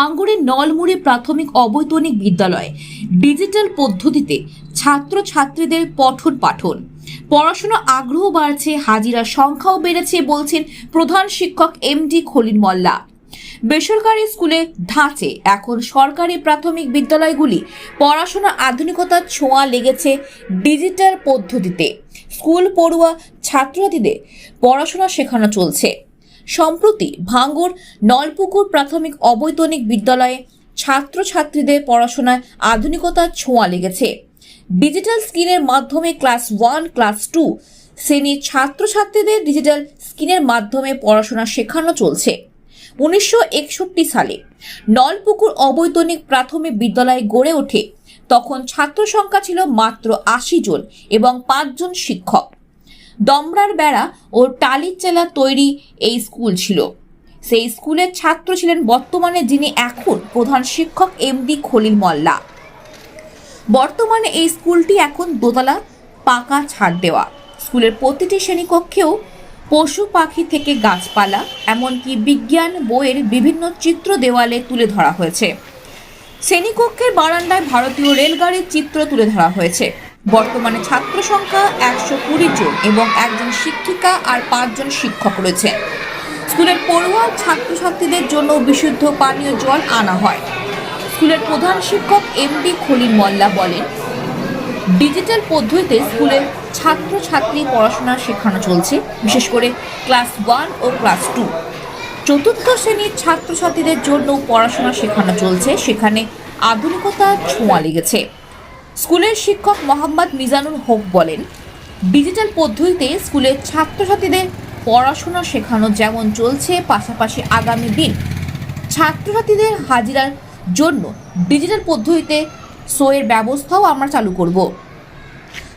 ভাঙ্গুড়ের নলমুড়ি প্রাথমিক অবৈতনিক বিদ্যালয়। ডিজিটাল পদ্ধতিতে ছাত্রছাত্রীদের পঠন পাঠন। পড়াশোনা আগ্রহ বাড়ছে, হাজিরার সংখ্যাও বেড়েছে, বলছেন প্রধান শিক্ষক এমডি খলিল মোল্লা। বেসরকারি স্কুলে ধাঁচে, এখন সরকারি প্রাথমিক বিদ্যালয়গুলি পড়াশোনা আধুনিকতার ছোঁয়া লেগেছে ডিজিটাল পদ্ধতিতে। স্কুল পড়ুয়া ছাত্রছাত্রীদের পড়াশোনা শেখানো চলছে। সম্প্রতি ভাঙ্গুর নলপুকুর প্রাথমিক অবৈতনিক বিদ্যালয়ে ছাত্রছাত্রীদের পড়াশোনায় আধুনিকতার ছোঁয়া লেগেছে। ডিজিটাল স্ক্রিনের মাধ্যমে ক্লাস ওয়ান, ক্লাস টু শ্রেণির ছাত্রছাত্রীদের ডিজিটাল স্ক্রিনের মাধ্যমে পড়াশোনা শেখানো চলছে। উনিশশো একষট্টি সালে নলপুকুর অবৈতনিক প্রাথমিক বিদ্যালয় গড়ে ওঠে। তখন ছাত্র সংখ্যা ছিল মাত্র আশি জন এবং পাঁচজন শিক্ষক। দমরার বেড়া ও টালির চেলা তৈরি এই স্কুল ছিল। সেই স্কুলের ছাত্র ছিলেন বর্তমানে যিনি এখন প্রধান শিক্ষক এমডি খলিল মোল্লা। বর্তমানে এই স্কুলটি এখন দোতলা, পাকা ছাদ দেওয়া। স্কুলের প্রতিটি শ্রেণীকক্ষেও পশু পাখি থেকে গাছপালা, এমনকি বিজ্ঞান, বইয়ের বিভিন্ন চিত্র দেওয়ালে তুলে ধরা হয়েছে। শ্রেণীকক্ষের বারান্দায় ভারতীয় রেলগাড়ির চিত্র তুলে ধরা হয়েছে। বর্তমানে ছাত্র সংখ্যা একশো কুড়ি জন এবং একজন শিক্ষিকা আর পাঁচজন শিক্ষক রয়েছে। স্কুলের পড়ুয়া ছাত্রছাত্রীদের জন্য বিশুদ্ধ পানীয় জল আনা হয়। স্কুলের প্রধান শিক্ষক এমডি খলিল মোল্লা বলেন, ডিজিটাল পদ্ধতিতে স্কুলের ছাত্রছাত্রী পড়াশোনা শেখানো চলছে, বিশেষ করে ক্লাস ওয়ান ও ক্লাস টু। চতুর্থ শ্রেণির ছাত্রছাত্রীদের জন্য পড়াশোনা শেখানো চলছে, সেখানে আধুনিকতার ছোঁয়া লেগেছে। স্কুলের শিক্ষক মোহাম্মদ মিজানুল হক বলেন, ডিজিটাল পদ্ধতিতে স্কুলের ছাত্রছাত্রীদের পড়াশোনা শেখানো যেমন চলছে, পাশাপাশি আগামী দিন ছাত্রছাত্রীদের হাজিরার জন্য ডিজিটাল পদ্ধতিতে শোয়ের ব্যবস্থাও আমরা চালু করব।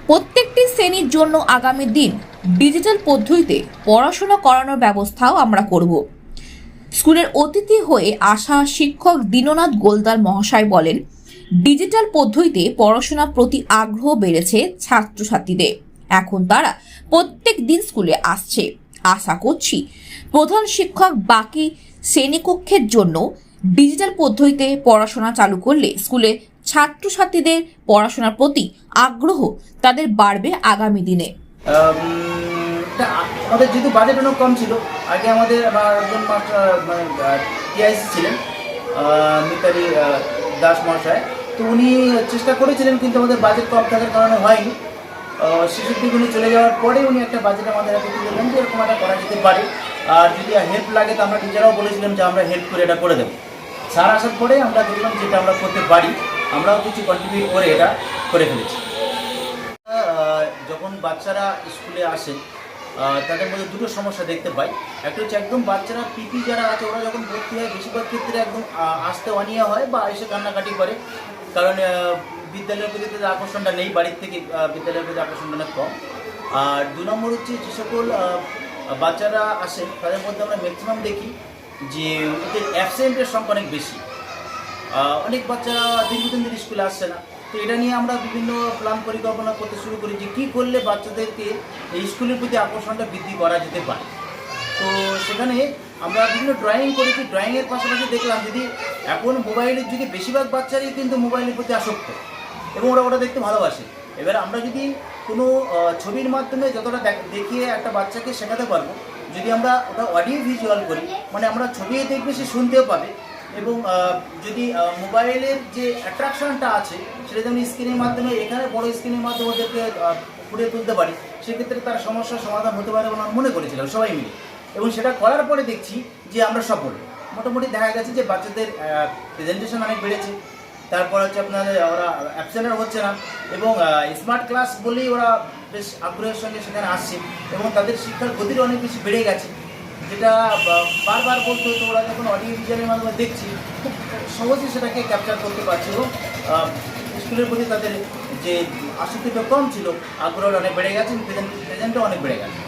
প্রত্যেকটি শ্রেণির জন্য আগামী দিন ডিজিটাল পদ্ধতিতে পড়াশোনা করানোর ব্যবস্থাও আমরা করব। স্কুলের অতিথি হয়ে আসা শিক্ষক দীননাথ গোলদার মহাশয় বলেন ডিজিটাল পদ্ধতিতে পড়াশোনার প্রতি আগ্রহ বেড়েছে ছাত্রছাত্রীদের। এখন তারা প্রত্যেক দিন স্কুলে আসছে। আশা করছি প্রধান শিক্ষক বাকি শ্রেণীকক্ষের জন্য ডিজিটাল পদ্ধতিতে পড়াশোনা চালু করলে স্কুলে ছাত্রছাত্রীদের পড়াশোনার প্রতি আগ্রহ তাদের বাড়বে আগামী দিনে। আমাদের যেহেতু বাজেট অনেক কম ছিল, আগে আমাদের একজন মাস্টার মানে টিআইসি ছিলেন। মিতালি দাস মহাশয় তো উনি চেষ্টা করেছিলেন, কিন্তু আমাদের বাজেট কম থাকার কারণে হয়নি। শেষের দিকে উনি চলে যাওয়ার পরে উনি একটা বাজেট আমাদের হাতে তুলে দেন যে এরকম একটা করা যেতে পারে। আর যদি হেল্প লাগে, তো আমরা টিচাররাও বলেছিলাম যে আমরা হেল্প করে এটা করে দেবো। স্যার আসার পরে আমরা দেখলাম যেটা আমরা করতে পারি, আমরাও কিছু কন্ট্রিবিউট করে এটা করে ফেলেছি। যখন বাচ্চারা স্কুলে আসে তাদের মধ্যে দুটো সমস্যা দেখতে পাই। একটা হচ্ছে একদম বাচ্চারা পিপি যারা আছে, ওরা যখন ভর্তি হয়, বেশিরভাগ ক্ষেত্রে একদম আসতে অনিয়া হয় বা এসে কান্নাকাটি করে। কারণ বিদ্যালয়ের প্রতি তাদের আকর্ষণটা নেই, বাড়ির থেকে বিদ্যালয়ের প্রতি আকর্ষণটা অনেক কম। আর দু নম্বর হচ্ছে যে সকল বাচ্চারা আসে, তাদের মধ্যে আমরা ম্যাক্সিমাম দেখি যে ওদের অ্যাবসেন্টের সংখ্যা অনেক বেশি। অনেক বাচ্চারা দীর্ঘদিন ধরে স্কুলে আসছে না। তো এটা নিয়ে আমরা বিভিন্ন প্ল্যান পরিকল্পনা করতে শুরু করি যে কী করলে বাচ্চাদেরকে এই স্কুলের প্রতি আকর্ষণটা বৃদ্ধি করা যেতে পারে। তো সেখানে আমরা বিভিন্ন ড্রয়িং করেছি। ড্রয়িংয়ের পাশাপাশি দেখলাম যদি এখন মোবাইলের যুগে বেশিরভাগ বাচ্চারই কিন্তু মোবাইলের প্রতি আসক্ত এবং ওরা ওটা দেখতে ভালোবাসে। এবার আমরা যদি কোনো ছবির মাধ্যমে যতটা দেখ- দেখিয়ে একটা বাচ্চাকে শেখাতে পারব, যদি আমরা ওটা অডিও ভিজুয়াল করি মানে আমরা ছবি দেখবে সে শুনতেও পাবে। এবং যদি মোবাইলের যে অ্যাট্রাকশনটা আছে, সেটা যেমন স্ক্রিনের মাধ্যমে, এখানে বড় স্ক্রিনের মাধ্যমে ওদেরকে ফুটিয়ে তুলতে পারি, সেক্ষেত্রে তার সমস্যার সমাধান হতে পারে বলে আমরা মনে করেছিলাম, সবাই মিলে। এবং সেটা করার পরে দেখছি যে আমরা সফল। মোটামুটি দেখা গেছে যে বাচ্চাদের প্রেজেন্টেশন অনেক বেড়েছে। তারপর হচ্ছে আপনার, ওরা অ্যাবসেন্ট হচ্ছে না। এবং স্মার্ট ক্লাস বলেই ওরা বেশ আগ্রহের সঙ্গে সেখানে আসছে। এবং তাদের শিক্ষার গতিটা অনেক বেশি বেড়ে গেছে। যেটা বারবার বলতে হতো ওরা যখন অডিও ভিজুয়ালের মাধ্যমে দেখছি খুব সহজে সেটাকে ক্যাপচার করতে পারছে। আহ, স্কুলের প্রতি তাদের যে আসক্তিটা কম ছিল আগ্রহটা অনেক বেড়ে গেছে প্রেজেন্টও অনেক বেড়ে গেছে।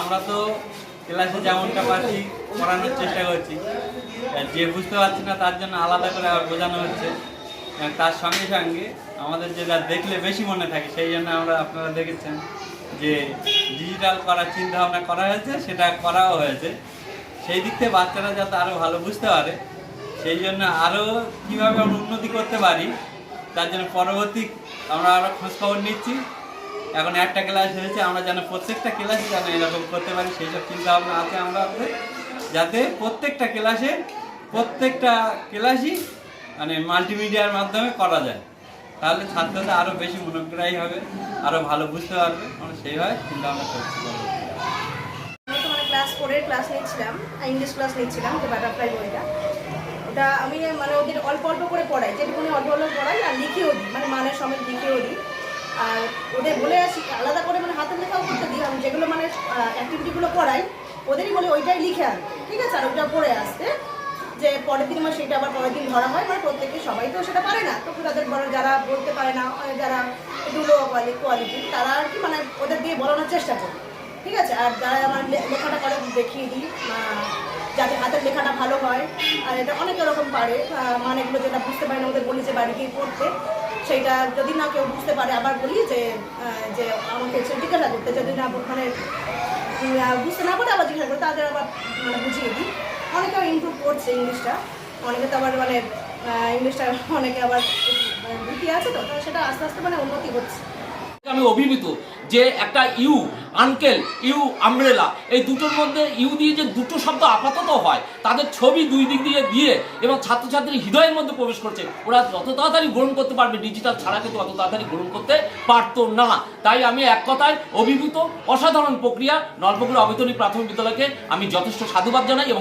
আমরা তো ক্লাসে যেমনটা পাচ্ছি পড়ানোর চেষ্টা করছি। যে বুঝতে পারছি না তার জন্য আলাদা করে আবার বোঝানো হচ্ছে। তার সঙ্গে সঙ্গে আমাদের যেটা দেখলে বেশি মনে থাকে সেই জন্য আমরা আপনারা দেখেছেন। যে ডিজিটাল করার চিন্তা ভাবনা করা হয়েছে, সেটা করাও হয়েছে। সেই দিক থেকে বাচ্চারা যাতে আরও ভালো বুঝতে পারে, সেই জন্য আরও কীভাবে আমরা উন্নতি করতে পারি, তার জন্য পরবর্তী আমরা আরও খোঁজখবর নিচ্ছি। এখন একটা ক্লাস হয়েছে, আমরা যেন প্রত্যেকটা ক্লাসে যেন এরকম করতে পারি সেই সব চিন্তা ভাবনা আছে আমরা যাতে প্রত্যেকটা ক্লাসে প্রত্যেকটা ক্লাসই মানে মাল্টিমিডিয়ার মাধ্যমে করা যায়। তাহলে ছাত্রদের আরও বেশি মনোগ্রাহী হবে আরও ভালো বুঝতে পারবে। আমরা সেইভাবে চিন্তা ভাবনা করছি। মানে ক্লাস ফোরের ক্লাস নিচ্ছিলাম ইংলিশ ক্লাস নিচ্ছিলাম, যে বাটারফ্লাই বইটা। ওটা আমি মানে ওদের অল্প অল্প করে পড়াই, যেটুকুনি অল্প অল্প পড়াই আর লিখেও দিই মানে মানের সমেত লিখেও দিই। আর ওদের বলে আসি, আলাদা করে মানে হাতের লেখাও করতে দিই, আমি যেগুলো মানে অ্যাক্টিভিটিগুলো পড়াই, ওদেরই বলে ওইটাই লিখে আনতে। ঠিক আছে? আর ওইটা পড়ে আসতে যে পরের দিন আমার সেটা আবার পরের দিন ধরা হয় মানে প্রত্যেকে সবাই তো সেটা পারে না। তো তাদের বড় যারা বলতে পারে না যারা একটু লো কোয়ালিটি তারা আর কি মানে ওদের দিয়ে বলানোর চেষ্টা করি। ঠিক আছে? আর যারা আমার লেখাটা করে দেখিয়ে দিই। যাতে হাতের লেখাটা ভালো হয় আর এটা অনেক রকম পারে আহ, মানেগুলো যেটা বুঝতে পারে না ওদের বলি যে বাড়ি গিয়ে পড়তে। সেইটা যদি না কেউ বুঝতে পারে আবার বলি যে যে আমাকে জিজ্ঞাসা করতে যদি না মানে বুঝতে না পারে আবার জিজ্ঞাসা করে তাদের আবার মানে বুঝিয়ে দিই। অনেকে ইমপ্রুভ করছে ইংলিশটা, অনেকে তো আবার মানে ইংলিশটা অনেকে আবার ভীতি আছে তো সেটা আস্তে আস্তে মানে উন্নতি হচ্ছে। আমি অভিভূত যে একটা ইউ, আঙ্কেল, ইউ, আমব্রেলা, এই দুটোর মধ্যে ইউ দিয়ে যে দুটো শব্দ আপাতত হয়, তাদের ছবি দুই দিক দিয়ে দিয়ে এবং ছাত্রছাত্রীর হৃদয়ের মধ্যে প্রবেশ করছে, ওরা যত তাড়াতাড়ি গ্রহণ করতে পারবে ডিজিটাল ছাড়া কিন্তু অত তাড়াতাড়ি গ্রহণ করতে পারতো না। তাই আমি এক কথায় অভিভূত, অসাধারণ প্রক্রিয়া নলপুকুর অবৈতনিক প্রাথমিক বিদ্যালয়কে আমি যথেষ্ট সাধুবাদ জানাই এবং